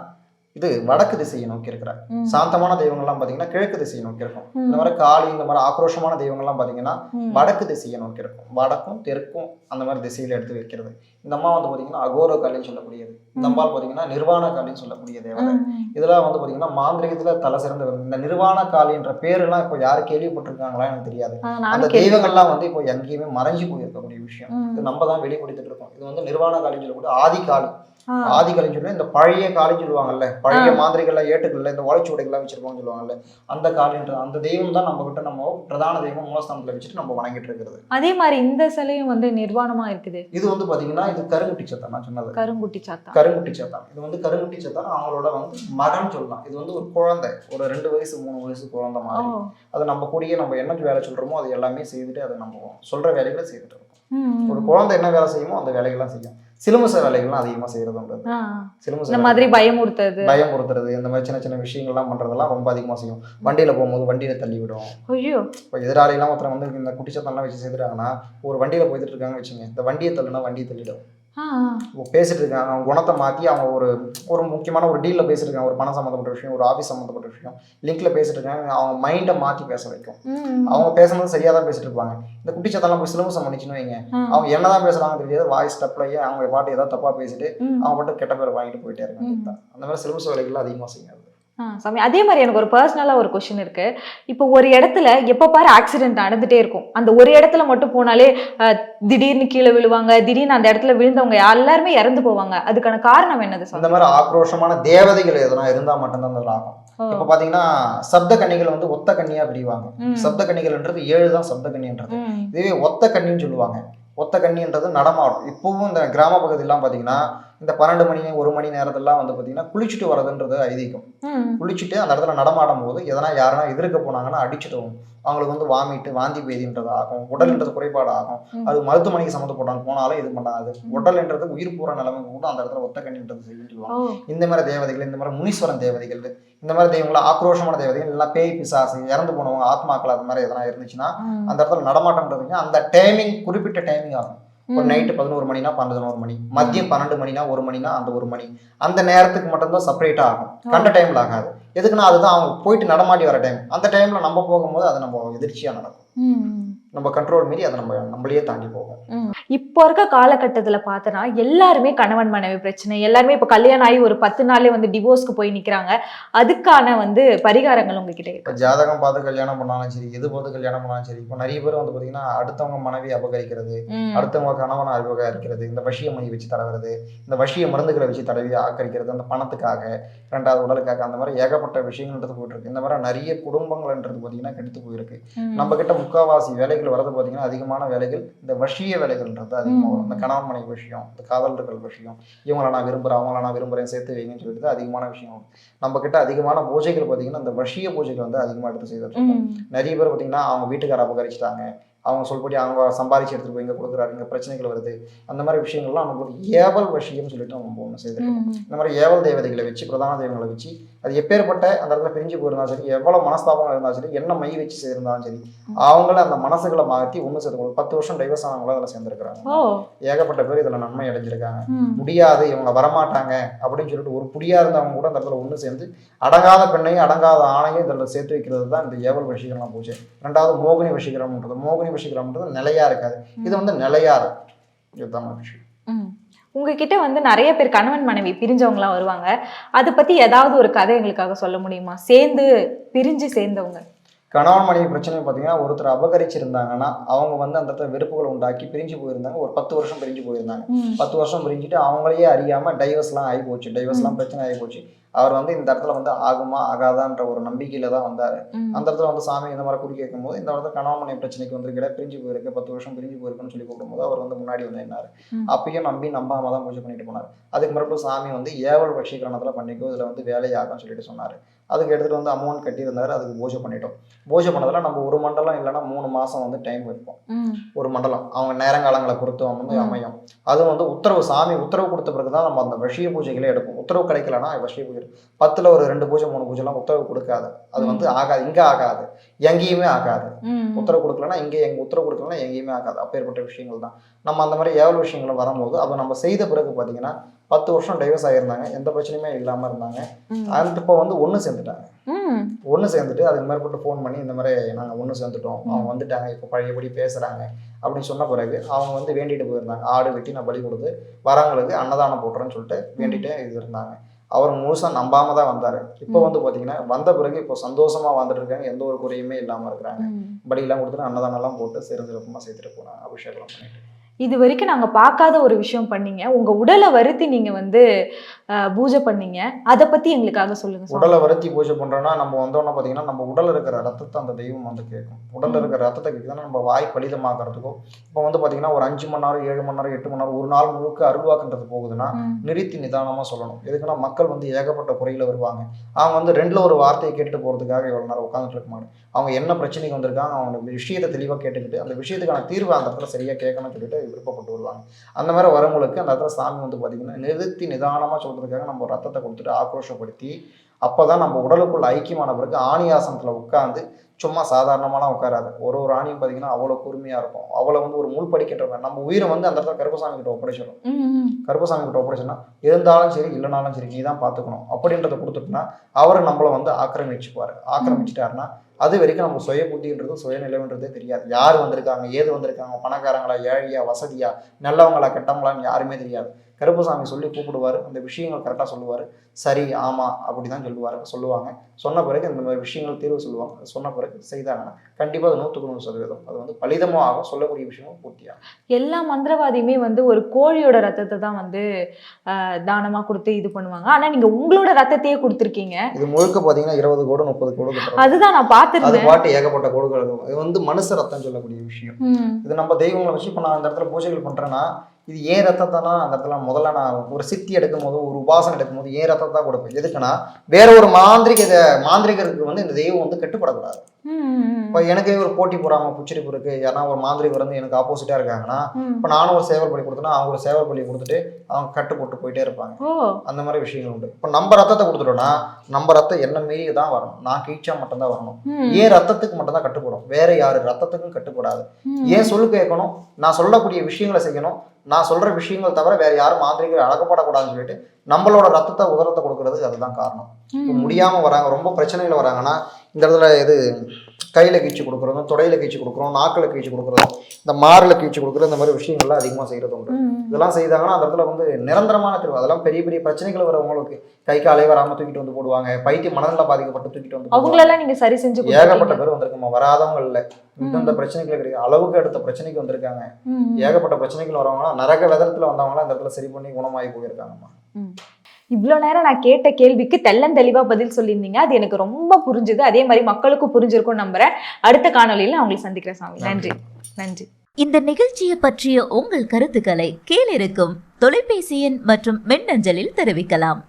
இது வடக்கு திசையை நோக்கி இருக்கிறார். சாந்தமான தெய்வங்கள்லாம் பார்த்தீங்கன்னா கிழக்கு திசையை நோக்கி இருக்கும். இந்த மாதிரி காளி இந்த மாதிரி ஆக்ரோஷமான தெய்வங்கள்லாம் பார்த்தீங்கன்னா ம். வடக்கு திசையை நோக்கி இருக்கும் வடக்கும் தெற்கும் அந்த மாதிரி திசையில எடுத்து வைக்கிறது இந்த அம்மா வந்து பார்த்தீங்கன்னா அகோர காளின்னு சொல்லக்கூடியது இந்த அம்பாள் பார்த்தீங்கன்னா நிர்வாண காளின்னு சொல்லக்கூடிய தேவதை. இதெல்லாம் வந்து பார்த்தீங்கன்னா மாந்திரிகத்துல தலை சிறந்து வருது இந்த நிர்வாண காளின்ற பேரெல்லாம் இப்போ யாரு கேள்விப்பட்டிருக்காங்களா எனக்கு தெரியாது அந்த தெய்வங்கள்லாம் வந்து இப்போ எங்கேயுமே மறைஞ்சு போயிருக்கக்கூடிய விஷயம். இது நம்ம தான் வெளிப்படுத்திட்டு இருக்கோம் இது வந்து நிர்வாண காளின்னு சொல்லக்கூடிய ஆதி ஆ. ஆதி சொல்லி இந்த பழைய காளின்னு சொல்லுவாங்கல்ல பழைய மாந்திரிகள்ல ஏட்டுக்கள்ல இந்த ஓலைச்சுவடைகள்லாம் வச்சிருப்போம்னு சொல்லுவாங்கல்ல அந்த காளின்ற அந்த தெய்வம் தான் நம்ம கிட்ட நம்ம பிரதான தெய்வம் மூலஸ்தானத்துல வச்சுட்டு நம்ம வணங்கிட்டு இருக்கிறது. அதே மாதிரி இந்த சிலையும் வந்து நிர்வாணமா இருக்குது. இது வந்து பாத்தீங்கன்னா இது கருங்குட்டி சத்தம் நான் சொன்னது. கருங்குட்டி சாத்தா கருங்குட்டி சத்தம். இது வந்து கருங்குட்டி சத்தம் அவங்களோட வந்து மகன் சொல்லலாம். இது வந்து ஒரு குழந்தை ஒரு ரெண்டு வயசு மூணு வயசு குழந்தை மாதிரி. அது நம்ம கூடயே நம்ம என்ன வேலை சொல்றோமோ அது எல்லாமே செய்துட்டு அதை நம்ம சொல்ற வேலைகளை செய்துட்டு இருக்கோம். ஒரு. குழந்தை என்ன வேலை செய்யுமோ அந்த வேலைகள்லாம் செய்யும். சிலுமச வேலைகள்லாம் அதிகமா செய்யறது உண்டு. சிலுமச இந்த. மாதிரி பயமுறுத்துறது. பயமுறுத்துறது இந்த மாதிரி சின்ன சின்ன விஷயங்கள்லாம் பண்றதெல்லாம் ரொம்ப அதிகமா செய்யும். வண்டியில போகும்போது வண்டியில தள்ளி விடும். ஐயோ. இப்போ எதிராளிலாம் ஒருத்தர் வந்து இந்த குட்டிச்சத்தம்லாம் வச்சு செய்துட்டாங்கன்னா ஒரு வண்டியில போயிட்டு இருக்காங்கன்னு வச்சுங்க இந்த வண்டியை தள்ளுனா வண்டியை தள்ளிடும். பேசிட்டு இருக்காங்க அவங்க குணத்தை மாற்றி அவங்க ஒரு ஒரு முக்கியமான ஒரு டீலில் பேசிட்டு இருக்காங்க ஒரு பணம் சம்மந்தப்பட்ட விஷயம் ஒரு ஆஃபீஸ் சம்மந்தப்பட்ட விஷயம். லிங்க்ல பேசிட்டு இருக்காங்க அவங்க மைண்டை மாற்றி பேச வைக்கும். அவங்க பேசுனது சரியாக தான் பேசிட்டு இருப்பாங்க. இந்த குட்டிச்சத்தெல்லாம் போய் சிலம்பசம் பண்ணிச்சுன்னு வைங்க. அவங்க என்னதான் பேசுறாங்க தெரியாது. வாய்ஸ் ஸ்டெப்லயே அவங்க பாட்டு ஏதாவது தப்பா பேசிட்டு. அவங்க பாட்டு கெட்ட பேர் வாங்கிட்டு போயிட்டே இருக்காங்க. அந்த மாதிரி சிலம்பச வேலைகள்லாம் அதிகமாக செய்யாது ஆ, சாமி அதே மாதிரி எனக்கு ஒரு பர்சனலாக ஒரு கொஷின் இருக்கு. இப்போ ஒரு இடத்துல எப்போ பாரு ஆக்சிடென்ட் நடந்துட்டே இருக்கும். அந்த ஒரு இடத்துல மட்டும் போனாலே திடீர்னு கீழே விழுவாங்க திடீர்னு அந்த இடத்துல விழுந்தவங்க எல்லாருமே இறந்து போவாங்க. அதுக்கான காரணம் என்னது அந்த மாதிரி ஆக்ரோஷமான தேவதைகள் எதனா இருந்தா மட்டும்தான் அதில் ஆகும். இப்போ பாத்தீங்கன்னா சப்த கன்னிகள் வந்து ஒத்த கன்னியா பிரிவாங்க. சப்த கன்னிகள்ன்றது ஏழு தான் சப்த கன்னின்றது. இதுவே ஒத்த கன்னின்னு சொல்லுவாங்க. ஒத்த கன்னின்றது நடமாடும். இப்போவும் இந்த கிராம பகுதியெல்லாம் பார்த்தீங்கன்னா இந்த பன்னெண்டு மணி ஒரு மணி நேரத்திலாம் வந்து பார்த்தீங்கன்னா குளிச்சுட்டு வரதுன்றது ஐதீகம். குளிச்சுட்டு அந்த இடத்துல நடமாடும் போது எதனா யாருன்னா எதிர்க்க போனாங்கன்னா அடிச்சிடுவோம் அவங்களுக்கு வந்து வாமிட்டு வாந்தி பேதின்றது ஆகும். உடல்ன்றது குறைபாடு ஆகும். அது மருத்துவமனைக்கு சம்மந்தப்பட்டாலும் போனாலும் இது பண்ணாது. உடல்ன்றது உயிர் போற நிலைமை கூட அந்த இடத்துல ஒத்த கண்ணின்றது செய்யும் சொல்லுவாங்க. ஓ. இந்த மாதிரி தேவதைகள் இந்த மாதிரி முனீஸ்வரன் தேவதைகள் இந்த மாதிரி தெய்வங்கள் ஆக்ரோஷமான தேவதைகள் எல்லாம் பேய் பிசாசு இறந்து போனவங்க ஆத்மாக்கள் அது மாதிரி எதனா இருந்துச்சுன்னா அந்த இடத்துல நடமாட்டம்ன்றதுங்க அந்த டைமிங் குறிப்பிட்ட டைமிங் ஆகும். ஒரு. நைட்டு பதினோரு மணினா பதினோரு மணி. மதியம் பன்னெண்டு மணினா ஒரு மணினா அந்த ஒரு மணி. அந்த நேரத்துக்கு மட்டும்தான் செப்பரேட்டா ஆகும். கண்ட டைம்ல ஆகாது. எதுக்குன்னா அதுதான் அவங்க போயிட்டு நடமாடி வர டைம் அந்த டைம்ல நம்ம போகும்போது அது நம்ம எதிர்ச்சியா நடக்கும். நம்ம கண்ட்ரோல் மீறி அதை நம்ம நம்மளையே தாண்டி போகும். ம். இப்போ இருக்க காலகட்டத்துல பார்த்தனா எல்லாருமே கணவன் மனைவி பிரச்சனை. எல்லாருமே இப்போ கல்யாணம் ஆகி ஒரு பத்து நாளே வந்து டிவோர்ஸ்க்கு போய் நிக்கிறாங்க. அதுக்கான வந்து பரிகாரங்கள் உங்ககிட்ட இருக்கு. இப்போ ஜாதகம் பார்த்து கல்யாணம் பண்ணாலும் சரி எது பார்த்து கல்யாணம் பண்ணாலும் சரி இப்போ நிறைய பேர் வந்து பார்த்தீங்கன்னா அடுத்தவங்க மனைவி அபகரிக்கிறது அடுத்தவங்க கணவனை அபகரிக்கிறது இந்த வசிய மை வச்சு தடவுறது இந்த வசிய மருந்துகளை வச்சு தடவி ஆக்கரிக்கிறது அந்த பணத்துக்காக ரெண்டாவது உடலுக்காக அந்த மாதிரி ஏகப்பட்ட விஷயங்கள்ன்றது போயிட்டு இருக்கு. இந்த மாதிரி நிறைய குடும்பங்கள்ன்றது பார்த்தீங்கன்னா கெடுத்து போயிருக்கு. நம்ம கிட்ட முக்காவாசி வேலைகள் வரது பார்த்தீங்கன்னா அதிகமான வேலைகள் இந்த வசிய வேலைகள்ன்றது அதிகமாக வரும். இந்த கணவன் மனைவி விஷயம் இந்த காதலர்கள் விஷயம் இவங்கள நான் விரும்புகிறேன் அவங்கள நான் விரும்புகிறேன் சேர்த்து வைங்கன்னு சொல்லிட்டு அதிகமான விஷயம் நம்ம கிட்ட அதிகமான பூஜைகள் பார்த்தீங்கன்னா இந்த வசிய பூஜைகள் வந்து அதிகமாக எடுத்து செய்துட்டு இருக்கோம். ம், நிறைய பேர் பார்த்தீங்கன்னா அவங்க வீட்டுக்கார அபகரிச்சிட்டாங்க அவங்க சொல்படி அவங்க சம்பாரிச்சு எடுத்துட்டு போய் இங்கே கொடுக்குறாரு இங்கே பிரச்சனைகள் வருது. அந்த மாதிரி விஷயங்கள்லாம் நமக்கு ஏவல் வசியம் சொல்லிட்டு நம்ம ஒன்று செய்துட்டு இருக்கோம். ம், இந்த மாதிரி ஏவல் தேவதைகளை வச்சு பிரதான தெய்வங்களை வச்சு அது எப்பேற்பட்ட அந்த இடத்துல பிரிஞ்சு போயிருந்தாலும் சரி எவ்வளோ மனஸ்தாபங்கள் இருந்தாலும் சரி என்ன மை வச்சு செய்திருந்தாலும் சரி அவங்கள அந்த மனசுகளை மாற்றி ஒன்று சேர்த்து பத்து வருஷம் டைவர்ஸ் ஆனவங்களும் அதில் சேர்ந்துருக்காங்க ஓ. ஏகப்பட்ட பேர் இதில் நன்மை அடைஞ்சிருக்காங்க. முடியாது இவங்க வரமாட்டாங்க அப்படின்னு சொல்லிட்டு ஒரு புடியா இருந்தவங்க கூட அந்த இடத்துல ஒன்று சேர்ந்து அடங்காத பெண்ணையும் அடங்காத ஆணையும் இதில் சேர்த்து வைக்கிறது தான் இந்த ஏவல் வசீகரம் பூஜை ரெண்டாவது மோகினி வசீகரம்ன்றது மோகினி வசீகரம்ன்றது நிலையா இருக்காது. இது வந்து நிலையா இருக்கும் இதுதான் விஷயம். உங்ககிட்ட வந்து நிறைய பேர் கணவன் மனைவி பிரிஞ்சவங்கலாம் வருவாங்க. அதை பத்தி ஏதாவது ஒரு கதை எங்களுக்காக சொல்ல முடியுமா? சேர்ந்து பிரிஞ்சு சேர்ந்தவங்க. கணவன் மனைவி பிரச்சனை பார்த்தீங்கன்னா ஒருத்தர் அபகரிச்சிருந்தாங்கன்னா அவங்க வந்து அந்த இடத்துல வெறுப்புகளை உண்டாக்கி பிரிஞ்சு போயிருந்தாங்க. ஒரு பத்து வருஷம் பிரிஞ்சு போயிருந்தாங்க. பத்து வருஷம் பிரிஞ்சுட்டு அவங்களையே அறியாம டைவர்ஸ்லாம் ஆகி போச்சு. டைவர்ஸ்லாம் பிரச்சனை ஆகி போச்சு. அவர் வந்து இந்த இடத்துல வந்து ஆகுமா ஆகாதான்ற ஒரு நம்பிக்கையில தான் வந்தாரு. அந்த இடத்துல வந்து சாமி இந்த மாதிரி குடி கேட்கும்போது இந்த இடத்துல கணவன் பிரச்சனைக்கு வந்திருக்கிற பிரிஞ்சு போயிருக்கு பத்து வருஷம் பிரிஞ்சு போயிருக்குன்னு சொல்லி கூப்பிடும்போது அவர் வந்து முன்னாடி வந்து என்னாரு. அப்பயும் நம்பி நம்பாம தான் பூஜை பண்ணிட்டு போனார். அதுக்கு மறுபடியும் சாமி வந்து ஏவல் வஷீகரணத்தில் பண்ணிக்கோ இதில் வந்து வேலையாகும்னு சொல்லிட்டு சொன்னார். அதுக்கு எடுத்துகிட்டு வந்து அமௌண்ட் கட்டியிருந்தாரு அதுக்கு பூஜை பண்ணிட்டோம். பூஜை பண்ணதில் நம்ம ஒரு மண்டலம் இல்லைன்னா மூணு மாதம் வந்து டைம் வைப்போம் ஒரு மண்டலம். அவங்க நேரங்காலங்களை பொறுத்து வந்து. அமையும். அது வந்து உத்தரவு சாமி உத்தரவு கொடுத்த பிறகு தான் நம்ம அந்த வஷிய பூஜைகளே எடுப்போம். உத்தரவு கிடைக்கலன்னா வஷிய பூஜை. பத்தில் ஒரு ரெண்டு பூஜை மூணு பூஜைலாம் உத்தரவு கொடுக்காது. அது வந்து ஆகாது இங்கே ஆகாது. எங்கேயுமே ஆகாது. உத்தரவு கொடுக்கலன்னா இங்கே எங்க உத்தரவு கொடுக்கலன்னா எங்கேயுமே ஆகாது. அப்பேற்பட்ட விஷயங்கள் தான். நம்ம அந்த மாதிரி ஏவல் விஷயங்கள் வரும்போது அதை நம்ம செய்த பிறகு பார்த்தீங்கன்னா பத்து வருஷம் டைவர்ஸ் ஆகியிருந்தாங்க எந்த பிரச்சனையுமே இல்லாமல் இருந்தாங்க. அந்த இப்போ வந்து ஒன்று சேர்ந்துட்டாங்க. ஒன்று சேர்ந்துட்டு அதுக்கு மேற்பட்டு ஃபோன் பண்ணி இந்த மாதிரி நாங்கள் ஒன்று சேர்ந்துட்டோம். அவங்க வந்துட்டாங்க. இப்போ பழையபடி பேசுகிறாங்க அப்படின்னு சொன்ன பிறகு அவங்க வந்து வேண்டிட்டு போயிருந்தாங்க. ஆடு வெட்டி நான் பலி கொடுத்து வரவங்களுக்கு அன்னதானம் போட்டுறேன்னு சொல்லிட்டு வேண்டிட்டு இது இருந்தாங்க. அவர் முழுசாக நம்பாம தான் வந்தார். இப்போ வந்து பார்த்தீங்கன்னா வந்த பிறகு இப்போ சந்தோஷமாக வந்துட்டு இருக்காங்க. எந்த ஒரு குறையுமே இல்லாமல் இருக்கிறாங்க. ம். பலியெல்லாம் கொடுத்துட்டு அன்னதானம்லாம் போட்டு சிறந்திருப்பமாக சேர்த்துட்டு போனாங்க. அபிஷேகம் பண்ணிட்டு. இது வரைக்கும் நாங்கள் பார்க்காத ஒரு விஷயம் பண்ணீங்க. உங்கள் உடலை வருத்தி நீங்கள் வந்து பூஜை பண்ணீங்க. அதை பத்தி எங்களுக்காக சொல்லுங்க. உடலை வருத்தி பூஜை பண்றோம்னா நம்ம வந்தோம்னா பார்த்தீங்கன்னா நம்ம உடல்ல இருக்கிற ரத்தத்தை அந்த தெய்வம் வந்து கேட்கும் உடல்ல இருக்கிற ரத்தத்தை கேட்குதுன்னா நம்ம வாய் பலிதமாக்குறதுக்கும் இப்போ வந்து பார்த்தீங்கன்னா ஒரு அஞ்சு மணி நேரம் ஏழு மணி நேரம் எட்டு மணி நேரம் ஒரு நாள் முழுக்க அருள்வாக்குன்றது போகுதுன்னா. நிறுத்தி நிதானமாக சொல்லணும். எதுக்குன்னா மக்கள் வந்து ஏகப்பட்ட குறையில் வருவாங்க. அவங்க வந்து ரெண்டுல ஒரு வார்த்தையை கேட்டுட்டு போகிறதுக்காக எவ்வளோ நேரம் உட்காந்துட்டு இருக்க அவங்க என்ன பிரச்சனைக்கு வந்திருக்காங்க அவங்க விஷயத்தை தெளிவாக கேட்டுக்கிட்டு அந்த விஷயத்துக்கான தீர்வை அந்த இடத்துல சரியாக கேட்கணும்னு சொல்லிட்டு விருப்பப்பட்டு வருவாங்க. அந்த மாதிரி வரவங்களுக்கு அந்த இடத்துல சாமி வந்து பார்த்தீங்கன்னா நிறுத்தி நிதானமாக சொல்கிறதுக்காக நம்ம ரத்தத்தை கொடுத்துட்டு ஆக்ரோஷப்படுத்தி அப்போ தான் நம்ம உடலுக்குள்ள ஐக்கியமான பிறகு ஆணியாசனத்தில் உட்காந்து சும்மா சாதாரணமாலாம் உட்காராது. ஒரு ஒரு ஆணியும் பார்த்தீங்கன்னா அவ்வளோ கூர்மையாக இருக்கும். அவ்வளோ வந்து ஒரு முள் படிக்கின்ற நம்ம உயிரை வந்து அந்த இடத்துல கருப்பசாமி கிட்ட ஒப்படைச்சிடும். கருப்பசாமி கிட்ட ஒப்படைச்சோன்னா இருந்தாலும் சரி இல்லைனாலும் சரி நீ தான் பார்த்துக்கணும் அப்படின்றத கொடுத்துட்டுனா அவர் நம்மளை வந்து ஆக்கிரமிச்சுப்பார். ஆக்கிரமிச்சிட்டாருன்னா அது வரைக்கும் நம்ம சுய புத்தின்றது சுய நிலைவுன்றதே தெரியாது. யார் வந்திருக்காங்க? ஏது வந்திருக்காங்க? பணக்காரங்களா? ஏழையா? வசதியா? நல்லவங்களா? கெட்டவங்களான்னு யாருமே தெரியாது. கருப்பசாமி சொல்லி கூப்பிடுவார். அந்த விஷயங்கள் கரெக்டாக சொல்லுவார். சரி ஆமாம் அப்படி தான் சொல்லுவார் சொல்லுவாங்க. சொன்ன பிறகு இந்த மாதிரி விஷயங்கள் தீர்வு சொல்லுவாங்க. சொன்ன பிறகு செய்தாங்கன்னா கண்டிப்பாக அது நூற்றுக்கு நூறு சதவீதம். அது வந்து பலிதமும் ஆகும் சொல்லக்கூடிய விஷயமும் பூர்த்தியாகும். எல்லா மந்திரவாதியுமே வந்து ஒரு கோழியோட ரத்தத்தை தான் வந்து அஹ், தானமா கொடுத்து இது பண்ணுவாங்க. ஆனா நீங்க உங்களோட ரத்தத்தையே கொடுத்துருக்கீங்க. இது முழுக்க பார்த்தீங்கன்னா இருபது கோடு முப்பது கோடு அதுதான் நான் அது பார்த்துருந்தேன் பாட்டு ஏகப்பட்ட கோடுகள் இது வந்து மனுஷ ரத்தம் சொல்லக்கூடிய விஷயம். இது நம்ம தெய்வங்களை வச்சு இப்போ நான் அந்த இடத்துல பூஜைகள் பண்ணுறேன்னா இது ஏன் ரத்தத்தைனா? அந்த இடத்துல முதல்ல நான் ஒரு சித்தி எடுக்கும் போது ஒரு உபாசனம் எடுக்கும் போது ஏன் ரத்தத்தை தான் கொடுப்பேன்? எதுக்குன்னா வேற ஒரு மாந்திரிக மாந்திரிகருக்கு வந்து இந்த தெய்வம் வந்து கட்டுப்படக்கூடாது. இப்போ எனக்கே ஒரு போட்டி போறாம புச்சிரிப்பு இருக்கு யாரா ஒரு மாந்திரிகர் வந்து எனக்கு ஆப்போசிட்டா இருக்காங்கன்னா. இப்போ நானும் ஒரு சேவல் பலி கொடுத்தேன்னா அவங்க ஒரு சேவல் பலி கொடுத்துட்டு அவங்க கட்டு போட்டு போயிட்டே இருப்பாங்க. அந்த மாதிரி விஷயங்கள் உண்டு. இப்போ நம்ம ரத்தத்தை கொடுத்துட்டோம்னா நம்ம ரத்தம் என்ன மீறி தான் வரணும். நான் கீழ்ச்சா மட்டும்தான் வரணும். ஏன் ரத்தத்துக்கு மட்டும் தான் கட்டுப்படும்? வேற யாரு? ரத்தத்துக்கும் கட்டுப்படாது. ஏன் சொல்லு கேட்கணும்? நான் சொல்லக்கூடிய விஷயங்களை செய்யணும். நான் சொல்ற விஷயங்கள் தவிர வேற யாரும் மாந்திரிகள் அழகப்படக்கூடாதுன்னு சொல்லிட்டு நம்மளோட ரத்தத்தை உதரத்தை கொடுக்கறதுக்கு அதுதான் காரணம். முடியாம வராங்க ரொம்ப பிரச்சனைகள் வராங்கன்னா இந்த இடத்துல இது கையில கீச்சு கொடுக்குறதும் தொடையில கீச்சு கொடுக்குறோம் நாக்கில் கீச்சு கொடுக்குறதும் இந்த மாரில் கீச்சு கொடுக்குறது இந்த மாதிரி விஷயங்கள்லாம் அதிகமாக செய்கிறது உண்டு. இதெல்லாம் செய்தாங்கன்னா அந்த இடத்துல வந்து நிரந்தரமான தீர்வு அதெல்லாம் பெரிய பெரிய பிரச்சனைகள் வரவங்களுக்கு கை காலை வராம தூக்கிட்டு வந்து போடுவாங்க பைத்தியம் மனதில் பாதிக்கப்பட்டு தூக்கிட்டு வந்து. அவங்களெல்லாம் நீங்க சரி செஞ்சு ஏகப்பட்ட. பேர் வந்திருக்குமா? வராதவங்க இல்ல இந்தந்த பிரச்சனைகள் கிடையாது அளவுக்கு அடுத்த பிரச்சனைக்கு வந்திருக்காங்க. ஏகப்பட்ட பிரச்சனைகள் வரவங்களாம் நரக விதத்துல வந்தவங்களாம் இந்த இடத்துல சரி பண்ணி குணமாகி போயிருக்காங்கம்மா. இவ்வளோ நேரம் நான் கேட்ட கேள்விக்கு தெள்ளன் தெளிவா பதில் சொல்லியிருந்தீங்க. அது எனக்கு ரொம்ப புரிஞ்சுது. அதே மாதிரி மக்களுக்கும் புரிஞ்சிருக்கும் நம்புறேன். அடுத்த காணொளியில் நான் உங்களை சந்திக்கிறேன் சாமி. நன்றி. நன்றி. இந்த நிகழ்ச்சியை பற்றிய உங்கள் கருத்துக்களை கீழிருக்கும் தொலைபேசி எண் மற்றும் மின்னஞ்சலில் தெரிவிக்கலாம்.